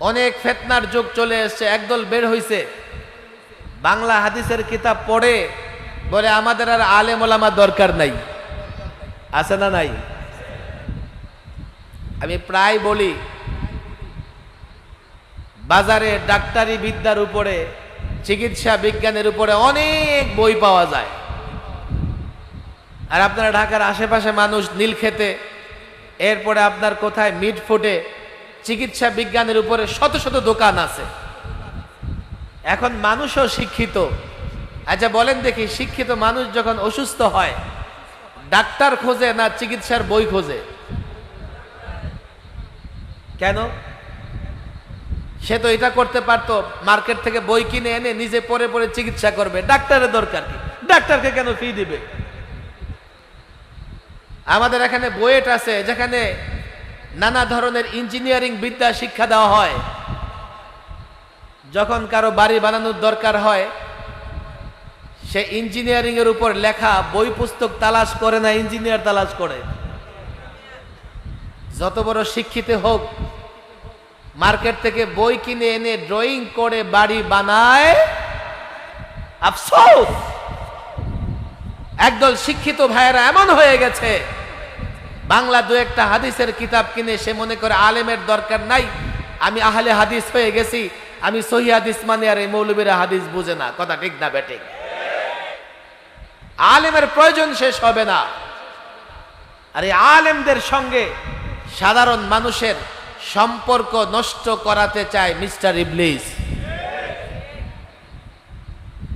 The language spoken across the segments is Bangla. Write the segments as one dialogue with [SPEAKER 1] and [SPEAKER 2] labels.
[SPEAKER 1] অনেক ফেতনার যুগ চলে এসছে, একদল বের হইছে। বাংলা হাদিসের কিতাব পড়ে বলে আমাদের আর আলেম ওলামা দরকার নাই। আছে না নাই? আমি প্রায় বলি, বাজারে ডাক্তারি বিদ্যার উপরে, চিকিৎসা বিজ্ঞানের উপরে অনেক বই পাওয়া যায়। আর আপনারা ঢাকার আশেপাশে মানুষ নীল খেতে, এরপরে আপনার কোথায় মিট ফুটে চিকিৎসা বিজ্ঞানের উপরে শত শত দোকান আছে। এখন মানুষও শিক্ষিত। আচ্ছা বলেন দেখি, শিক্ষিত মানুষ যখন অসুস্থ হয়, ডাক্তার খোঁজে না চিকিৎসার বই খোঁজে? কেন? সে তো এটা করতে পারতো, মার্কেট থেকে বই কিনে এনে নিজে পরে পরে চিকিৎসা করবে। ডাক্তারের দরকার কি? ডাক্তারকে কেন ফি দিবে? আমাদের এখানে বুয়েট আছে, যেখানে নানা ধরনের ইঞ্জিনিয়ারিং বিদ্যা শিক্ষা দেওয়া হয়। যখন কারও বাড়ি বানানোর দরকার হয়, সে ইঞ্জিনিয়ারিং এর উপর লেখা বই পুস্তক তালাশ করে না, ইঞ্জিনিয়ার তালাশ করে। যত বড় শিক্ষিত হোক, মার্কেট থেকে বই কিনে এনে ড্রয়িং করে বাড়ি বানায়, আফসোস! একদল শিক্ষিত ভাইয়েরা এমন হয়ে গেছে। বাংলা দু একটা হাদিসের কিতাব কিনে সে মনে করে আলেমের দরকার নাই। আমি আহলে হাদিস হয়ে গেছি, আমি সহি হাদিস মানে আর এই মৌলবীরা হাদিস বুঝে না। কথা ঠিক না বেঠিক আলেমের প্রয়োজন শেষ হবে না। আর এই আলেমদের সঙ্গে সাধারণ মানুষের সম্পর্ক নষ্ট করাতে চায় মিস্টার ইবলিস।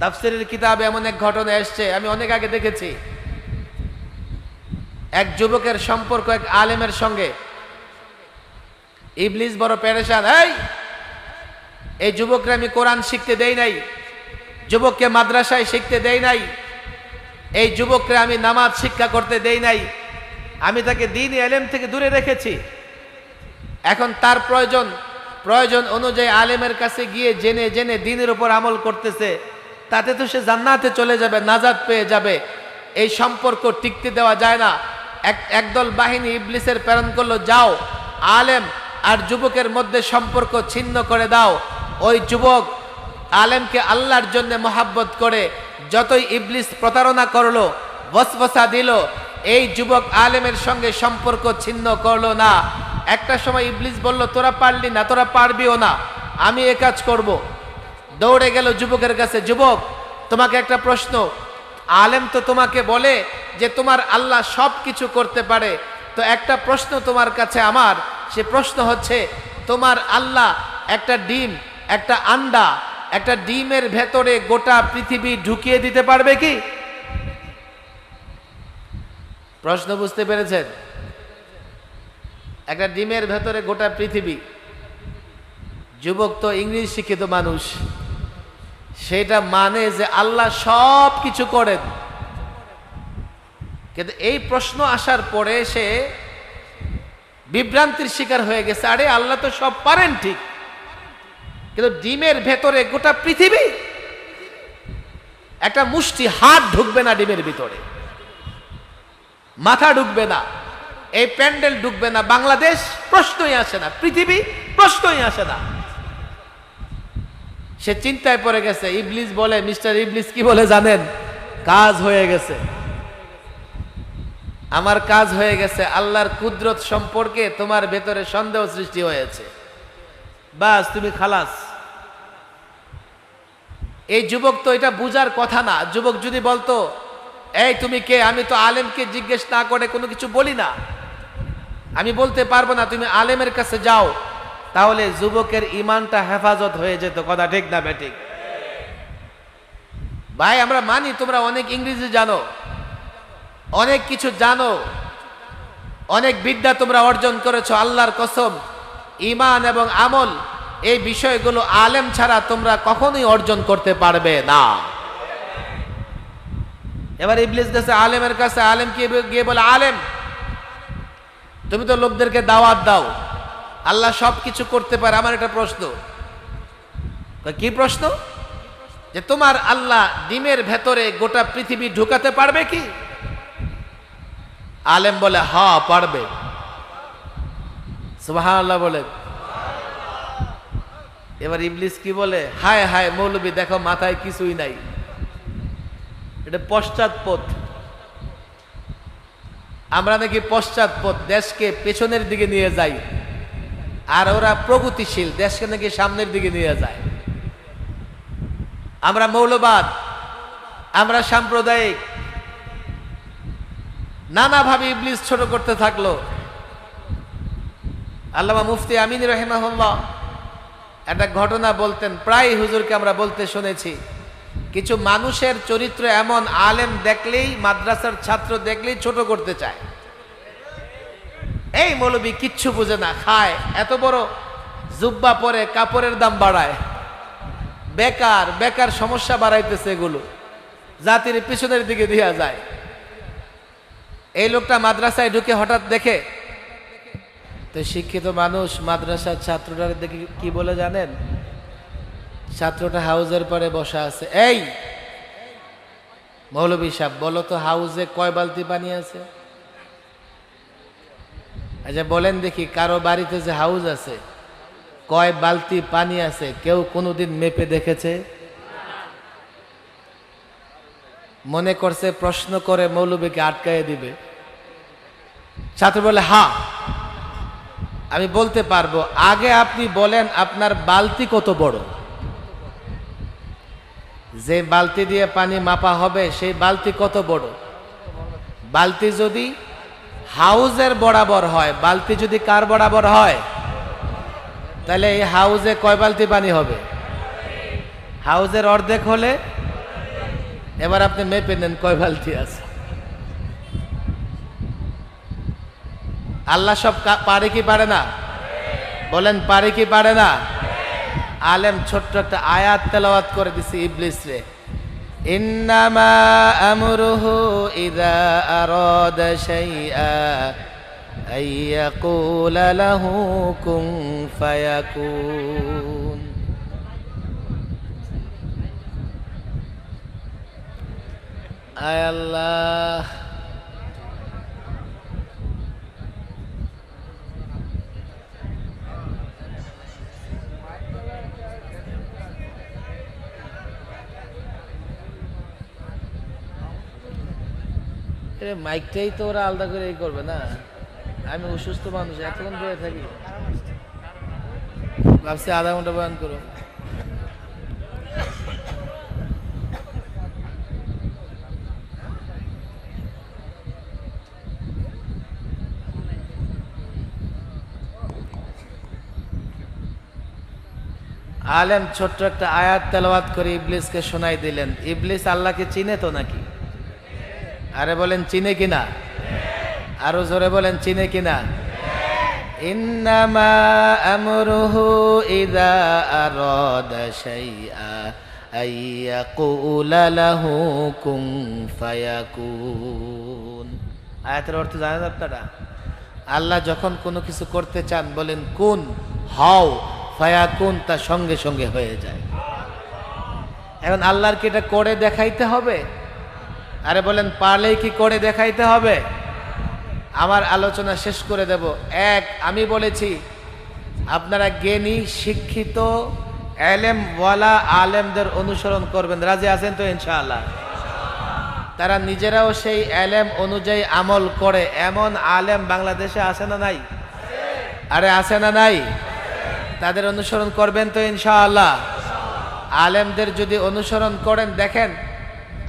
[SPEAKER 1] তাফসিরের কিতাবে এমন এক ঘটনা এসছে, আমি অনেক আগে দেখেছি। এক যুবকের সম্পর্ক এক আলেমের সঙ্গে। ইবলিস বড় পেরেশান, এই এই যুবকরা আমি কোরআন শিখতে দেই নাই, যুবককে মাদ্রাসায় শিখতে দেই নাই, এই যুবককে আমি নামাজ শিক্ষা করতে দেই নাই, আমি তাকে দিন এলেম থেকে দূরে রেখেছি। এখন তার প্রয়োজন প্রয়োজন অনুযায়ী আলেমের কাছে গিয়ে জেনে জেনে দিনের উপর আমল করতেছে, তাতে তো সে জান্নাতে চলে যাবে নাজাদ পেয়ে যাবে। এই সম্পর্ক টিকতে দেওয়া যায় না। এক, একদল বাহিনী ইবলিসের প্রেরণ করল, যাও, আলেম আর যুবকের মধ্যে সম্পর্ক ছিন্ন করে দাও ওই যুবক আলেমকে আল্লাহর জন্য মহাব্বত করে যতই ইবলিস প্রতারণা করল, বসবসা দিল, এই যুবক আলেমের সঙ্গে সম্পর্ক ছিন্ন করল না একটা সময় ইবলিস বলল, তোরা পারলি না, তোরা পারবিও না, আমি এ কাজ করব। দৌড়ে গেল যুবকের কাছে, যুবক, তোমাকে একটা প্রশ্ন আলেম তো তোমাকে বলে যে তোমার আল্লাহ সব কিছু করতে পারে। তো একটা প্রশ্ন তোমার কাছে আমার, সে প্রশ্ন হচ্ছে, তোমার আল্লাহ একটা ডিম, একটা আন্ডা, একটা ডিমের ভেতরে গোটা পৃথিবী ঢুকিয়ে দিতে পারবে কি? প্রশ্ন বুঝতে পেরেছেন? একটা ডিমের ভেতরে গোটা পৃথিবী। যুবক তো ইংলিশ শিক্ষিত মানুষ। সেটা মানে যে আল্লাহ সব কিছু করেন। কিন্তু এই প্রশ্ন আসার পরে সে বিভ্রান্তির শিকার হয়ে গেছে। আরে আল্লাহ তো সব পারেন ঠিক। কিন্তু ডিমের ভেতরে গোটা পৃথিবী একটা মুষ্টি হাত ঢুকবে না ডিমের ভিতরে। মাথা ঢুকবে না। এই প্যান্ডেল ঢুকবে না। বাংলাদেশ প্রশ্নই আসে না। পৃথিবী প্রশ্নই আসে না। সে চিন্তায় পড়ে গেছে, ইবলিস বলে, মিস্টার ইবলিস কি বলে জানেন? কাজ হয়ে গেছে। আমার কাজ হয়ে গেছে, আল্লাহর কুদরত সম্পর্কে তোমার ভেতরে সন্দেহ সৃষ্টি হয়েছে। বাস, তুমি খালাস। এই যুবক তো এটা বুঝার কথা না। যুবক যদি বলতো, এই তুমি কে? আমি তো আলেমকে জিজ্ঞেস না করে কোনো কিছু বলি না। আমি বলতে পারব না, তুমি আলেমের কাছে যাও। তাহলে যুবকের ইমানটা হেফাজত হয়ে যেত, কথা ঠিক না বেঠিক? ভাই, আমরা মানি তোমরা অনেক ইংরেজি জানো, অনেক কিছু জানো, অনেক বিদ্যা তোমরা অর্জন করেছ, আল্লাহর কসম। ইমান এবং আমল, এই বিষয়গুলো আলেম ছাড়া তোমরা কখনোই অর্জন করতে পারবে না। এবার ইবলিস গেছে আলেমের কাছে, আলেম কি গিয়ে বলে, আলেম, তুমি তো লোকদেরকে দাওয়াত দাও। আল্লাহ সব কিছু করতে পারে, আমার একটা প্রশ্ন। কি প্রশ্ন? যে তোমার আল্লাহ ডিমের ভেতরে গোটা পৃথিবী ঢুকাতে পারবে কি? আলেম বলে, হ, পারবে। সুবাহ বলে। এবার ইবলিস কি বলে? হায় হায়, মৌলবী, দেখো মাথায় কিছুই নাই। এটা পশ্চাৎপদ। আমরা নাকি পশ্চাৎপদ, দেশকে পেছনের দিকে নিয়ে যাই। আর ওরা প্রগতিশীল, দেশকে নাকি সামনের দিকে নিয়ে যায়। আমরা মৌলবাদ, আমরা সাম্প্রদায়িক। নানাভাবে ইবলিস ছোট করতে থাকল। আল্লামা মুফতি আমিন রহেমাহুল্লাহ একটা ঘটনা বলতেন, প্রায় হুজুরকে আমরা বলতে শুনেছি। কিছু মানুষের চরিত্র এমন, আলেম দেখলেই, মাদ্রাসার ছাত্র দেখলেই ছোট করতে চায়। এই মৌলবী কিচ্ছু বুঝে না, খায়। এত বড় জুব্বা পরে কাপড়ের দাম বাড়ায়। বেকার বেকার সমস্যা বাড়াইতেছে এগুলো। জাতির পিছনের দিকে দিয়া যায়। এই লোকটা মাদ্রাসায় ঢুকে হঠাৎ দেখে, তো শিক্ষিত মানুষ মাদ্রাসার ছাত্রটার দেখে কি বলে জানেন? ছাত্রটা হাউজের পরে বসা আছে। এই মৌলবী সাহেব, বলো তো হাউজে কয় বালতি পানি আছে? আচ্ছা বলেন দেখি, কারও বাড়িতে যে হাউজ আছে, কয় বালতি পানি আছে, কেউ কোনোদিন মেপে দেখেছে? মনে করছে, প্রশ্ন করে মৌলবীকে আটকায় দিবে। ছাত্র বলে, হা, আমি বলতে পারব, আগে আপনি বলেন আপনার বালতি কত বড়? যে বালতি দিয়ে পানি মাপা হবে, সেই বালতি কত বড়? বালতি যদি হাউজের বরাবর হয়, বালতি যদি কার বরাবর হয়? তাহলে এই হাউজে কয় বালতি পানি হবে? হাউজের অর্ধেক হলে এবার আপনি মেপে নেন কয় বালতি আছে। আল্লাহ সব পারে কি পারে না? বলেন, পারে কি পারে না? আলেম, ছোট্ট একটা আয়াত তেলাওয়াত করে দিছি ইবলিস রে ইন্নামা আমরুহু ইদা আরাদা শাইআ আইয়াকুলা লাহু কুন ফায়াকুন আয় আল্লাহ মাইকটাই তো ওরা আলাদা করে করবে না। আমি অসুস্থ মানুষ, এতক্ষণ বয়ে থাকি। ভাবছি আধা ঘণ্টা বয়ান করো। আলেম, ছোট্ট একটা আয়াত তেলাওয়াত করে ইবলিসকে শোনাই দিলেন। ইবলিস আল্লাহকে চিনে তো নাকি? আরে বলেন চিনে কিনা? আরও জোরে বলেন চিনে কিনা? ইন্নামা আমরুহু ইদা কুন অর্থ জানেন আপনারা? আল্লাহ যখন কোনো কিছু করতে চান, বলেন কোন, হও, ফায়াকুন, তা সঙ্গে সঙ্গে হয়ে যায়। এখন আল্লাহর কি এটা করে দেখাইতে হবে? আরে বলেন, পারলেই কি করে দেখাইতে হবে? আমার আলোচনা শেষ করে দেব। এক, আমি বলেছি, আপনারা জ্ঞানী, শিক্ষিত এলেম ওয়ালা আলেমদের অনুসরণ করবেন। রাজি আছেন তো, ইনশাআল্লাহ? তারা নিজেরাও সেই এলেম অনুযায়ী আমল করে। এমন আলেম বাংলাদেশে আছে না নাই? আরে আছে না নাই? তাদের অনুসরণ করবেন তো, ইনশাআল্লাহ? আলেমদের যদি অনুসরণ করেন, দেখেন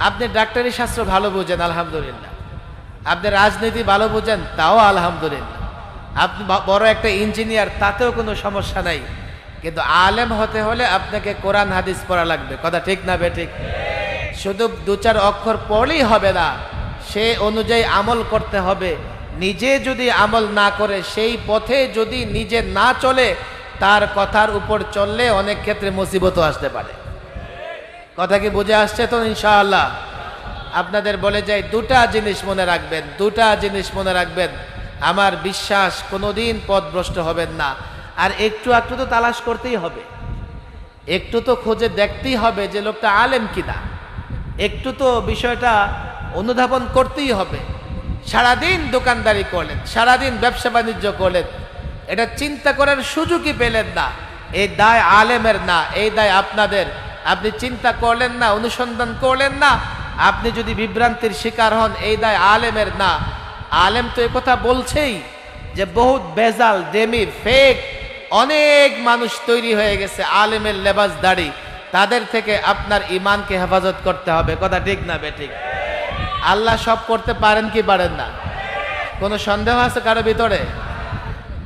[SPEAKER 1] আপনি ডাক্তারি শাস্ত্র ভালো বোঝেন, আলহামদুলিল্লাহ। আপনি রাজনীতি ভালো বোঝেন, তাও আলহামদুলিল্লাহ। আপনি বড় একটা ইঞ্জিনিয়ার, তাতেও কোনো সমস্যা নাই। কিন্তু আলেম হতে হলে আপনাকে কোরআন, হাদিস পড়া লাগবে। কথা ঠিক না বে ঠিক? শুধু দু চার অক্ষর পড়লেই হবে না। সে অনুযায়ী আমল করতে হবে। নিজে যদি আমল না করে, সেই পথে যদি নিজে না চলে, তার কথার উপর চললে অনেক ক্ষেত্রে মুসিবতও আসতে পারে। কথা কি বুঝে আসছে তো ইনশাআল্লাহ? আপনাদের বলে যাই, দুটা জিনিস মনে রাখবেন, দুটা জিনিস মনে রাখবেন। আমার বিশ্বাস কোনোদিন পথভ্রষ্ট হবেন না। আর একটু একটু তো তালাশ করতেই হবে। একটু তো খোঁজে দেখতেই হবে যে লোকটা আলেম কিনা। একটু তো বিষয়টা অনুধাবন করতেই হবে। সারাদিন দোকানদারি করলেন, সারাদিন ব্যবসা বাণিজ্য করলেন। এটা চিন্তা করার সুযোগই পেলেন না। এই দায় আলেমের না, এই দায় আপনাদের। আপনি চিন্তা করলেন না, অনুসন্ধান করলেন না। আপনি যদি বিভ্রান্তির শিকার হন, এই দায় আলেমের না। আলেম তো কথা বলছেই যে বহুত বেজাল ডেমি ফেক, অনেক মানুষ তৈরি হয়ে গেছে আলেমের লেবাস দাড়ি। তাদের থেকে আপনার ইমানকে হেফাজত করতে হবে। কথা ঠিক না বে ঠিক আল্লাহ সব করতে পারেন কি পারেন না? কোনো সন্দেহ আছে কারও ভিতরে?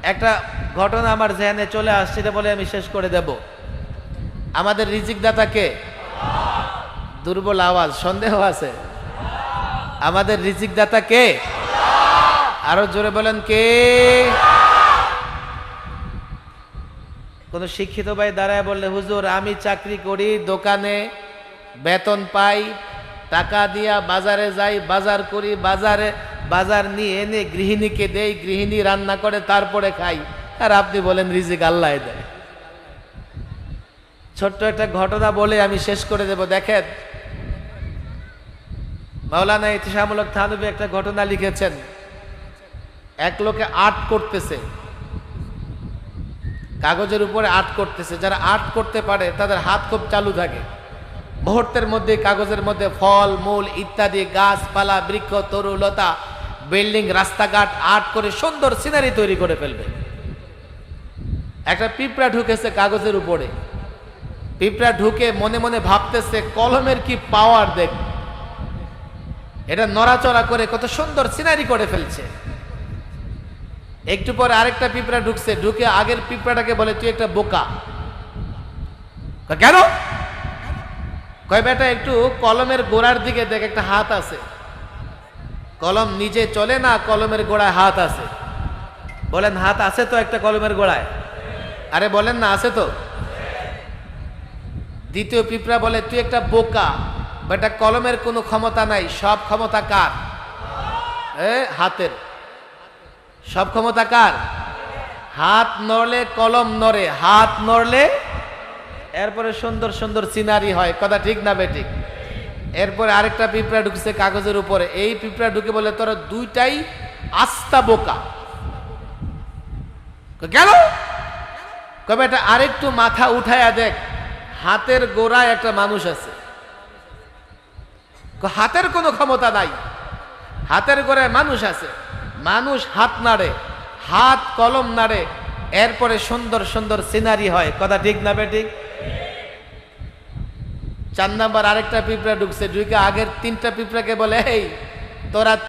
[SPEAKER 1] একটা ঘটনা আমার জেহানে চলে আসছে বলে আমি শেষ করে দেব। আমাদের রিজিক দাতাকে দুর্বল আওয়াজ, সন্দেহ আছে। আমাদের রিজিক দাতা কে? আরও জোরে বলেন কে? কোন শিক্ষিত ভাই দাঁড়ায় বললে, হুজুর, আমি চাকরি করি, দোকানে বেতন পাই, টাকা দিয়া বাজারে যাই, বাজার করি, বাজারে, বাজার নিয়ে এনে গৃহিণীকে দেই, গৃহিণী রান্না করে, তারপরে খাই। আর আপনি বলেন, রিজিক আল্লাহ দেয়। ছোট্ট একটা ঘটনা বলে আমি শেষ করে দেব। দেখেন, মাওলানা ইতিসামূলক থানবী একটা ঘটনা লিখেছেন। এক লোকে আর্ট করতেছে। কাগজের উপরে আর্ট করতেছে। যারা আর্ট করতে পারে, তাদের হাত খুব চালু থাকে। মুহূর্তের মধ্যে, কাগজের মধ্যে ফল, মূল ইত্যাদি, গাছপালা, বৃক্ষ, তরু, লতা, বিল্ডিং, রাস্তাঘাট আর্ট করে সুন্দর সিনারি তৈরি করে ফেলবে। একটা পিঁপড়া ঢুকেছে কাগজের উপরে। পিঁপড়া ঢুকে মনে মনে ভাবতেছে, কলমের কি পাওয়ার দেখ। এটা নড়াচড়া করে কত সুন্দর সিনারি করে ফেলছে। একটু পরে আরেকটা পিঁপড়া ঢুকছে, ঢুকে আগের পিঁপড়াটাকে বলে, তুই একটা বোকা। কেন? কয়, বেটা, একটু কলমের গোড়ার দিকে দেখ, একটা হাত আছে। কলম নিজে চলে না, কলমের গোড়ায় হাত আছে। বলেন, হাত আছে তো একটা কলমের গোড়ায়? আরে বলেন না, আছে তো। দ্বিতীয় পিঁপড়া বলে, তুই একটা বোকা, বেটা কলমের কোনো ক্ষমতা নাই, সব ক্ষমতা কার? হাতের। সব ক্ষমতা কার? হাত নড়লে কলম নড়ে, হাত নড়লে এরপরে সুন্দর সুন্দর সিনারি হয়। কথা ঠিক না বেঠিক এরপরে আরেকটা পিঁপড়া ঢুকছে কাগজের উপরে। এই পিঁপড়া ঢুকে বলে, তোরা দুইটাই আস্তা বোকা। গেল কবে এটা আরেকটু মাথা উঠায়া দেখ। হাতের গোড়ায় একটা মানুষ আছে। হাতের কোনো ক্ষমতা নাই। হাতের গোড়ায় মানুষ আছে। মানুষ হাত নাড়ে, হাত কলম নাড়ে, এরপরে সুন্দর সুন্দর সিনারি হয়। কথা ঠিক না বেঠিক? চার নাম্বার আরেকটা পিঁপড়া ঢুকছে। ঢুকে আগের তিনটা পিঁপড়াকে বলে এই তোরা